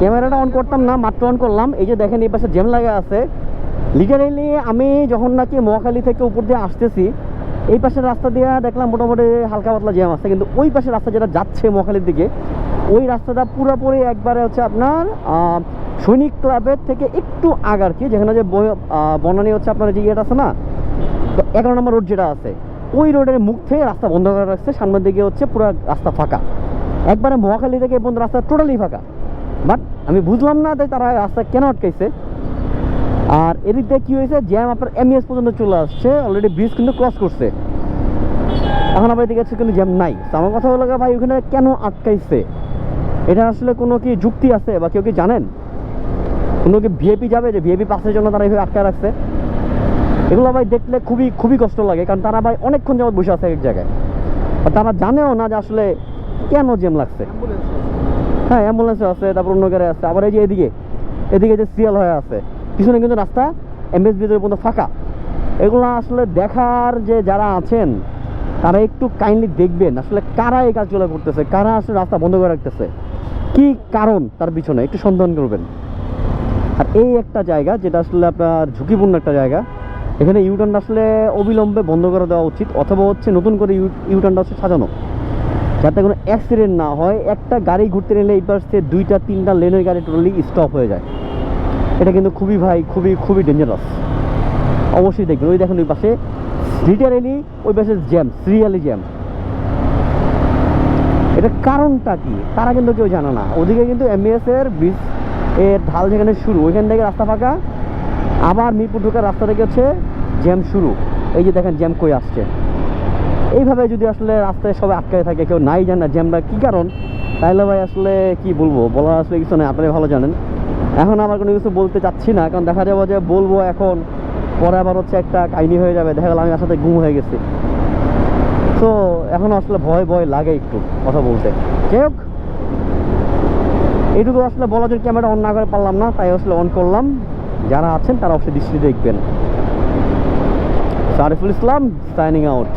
ক্যামেরাটা অন করতাম না, মাত্র অন করলাম। এই যে দেখেন, এই পাশে জ্যাম লাগা আছে। লিটারেলি আমি যখন নাকি মহাখালী থেকে উপর দিয়ে আসতেছি, এই পাশের রাস্তা দিয়ে দেখলাম মোটামুটি হালকা পাতলা জ্যাম আছে। কিন্তু ওই পাশের রাস্তা যেটা যাচ্ছে মহাখালীর দিকে, ওই রাস্তাটা পুরোপুরি একবারে হচ্ছে আপনার সৈনিক ক্লাবের থেকে একটু আগার কি, যেখানে যে বনানি হচ্ছে আপনার যে ইয়েটা আছে না, তো এগারো নম্বর রোড যেটা আছে, ওই রোডের মুখ থেকে রাস্তা বন্ধ করে রাখছে। সামনের দিকে হচ্ছে পুরো রাস্তা ফাঁকা। একবারে মহাখালী থেকে পর্যন্ত রাস্তা টোটালি ফাঁকা। বাট আমি বুঝলাম না যে তারা রাস্তা কেন আটকাইছে। আর এদিক দিয়ে কী হয়েছে, জ্যাম আপনার এম এমএস পর্যন্ত চলে আসছে অলরেডি ব্রিজ কিন্তু ক্রস করছে। এখন আবার এদিকে কিন্তু জ্যাম নাই। তো আমার কথা হলো ভাই, ওখানে কেন আটকাইছে? এটা আসলে কোনো কি যুক্তি আছে বা কেউ কি জানেন? কোনো কি ভিএপি যাবে যে ভিএপি পাসের জন্য তারা এইভাবে আটকায় রাখছে? এগুলো ভাই দেখলে খুবই খুবই কষ্ট লাগে, কারণ তারা ভাই অনেকক্ষণ যাবত বসে আছে এক জায়গায়। আর তারা জানেও না যে আসলে কেন জ্যাম লাগছে। হ্যাঁ অ্যাম্বুলেন্সও আছে, তারপর অন্য গাড়ি আছে। আবার এই যে এদিকে এদিকে যে সিএল হয়ে আছে, পিছনে কিন্তু রাস্তা এমএস ভিতরে পর্যন্ত ফাঁকা। এগুলো আসলে দেখার যে যারা আছেন, তারা একটু কাইন্ডলি দেখবেন, আসলে কারা এই কাজগুলো করতেছে, কারা আসলে রাস্তা বন্ধ করে রাখতেছে, কি কারণ তার পিছনে, একটু সন্ধান করবেন। আর এই একটা জায়গা, যেটা আসলে আপনার ঝুঁকিপূর্ণ একটা জায়গা, এখানে ইউটার্ন আসলে অবিলম্বে বন্ধ করে দেওয়া উচিত, অথবা হচ্ছে নতুন করে ইউটার্নটা হচ্ছে সাজানো। যাতে কোনো অ্যাক্সিডেন্ট না হয়, একটা গাড়ি ঘুরতে নিলে এই পাশে দুইটা, তিনটা লেনের গাড়ি টোটালি স্টপ হয়ে যায়। এটা কিন্তু খুবই ভাই, খুবই খুবই ডেঞ্জারাস অবশ্যই দেখবেন, ওই দেখেন ওই পাশে লিটারেলি ওই পাশে জ্যাম সিরিয়ালি জ্যাম এটার কারণটা কি? তারা কিন্তু কেউ জানে না। ওদিকে কিন্তু এমবিএস এর ব্রিজ, এর ঢাল যেখানে শুরু, ওইখান থেকে রাস্তা ফাঁকা। আবার মিরপুর ঢোকার রাস্তা থেকে হচ্ছে জ্যাম শুরু। এই যে দেখেন জ্যাম কই আসছে। এইভাবে যদি আসলে রাস্তায় সবাই আটকায় থাকে, কেউ নাই জানে না জ্যামটা কী কারণ তাইলে ভাই আসলে কি বলব? বলার আসলে কিছু নেই আপনারা ভালো জানেন। এখন আমার কোনো কিছু বলতে চাচ্ছি না, কারণ দেখা যাবে যে বলব এখন, পরে আবার হচ্ছে একটা কাহিনি হয়ে যাবে, দেখা গেল আমি আসলে গুম হয়ে গেছি। তো এখন আসলে ভয় ভয় লাগে একটু, কথা বলতে। যাই হোক, এইটুকু আসলে বলা যদি ক্যামেরা অন না করে পারলাম না, তাই আসলে অন করলাম। যারা আছেন, তারা অবশ্যই দৃষ্টি দেখবেন। সারিফুল ইসলাম সাইনিং আউট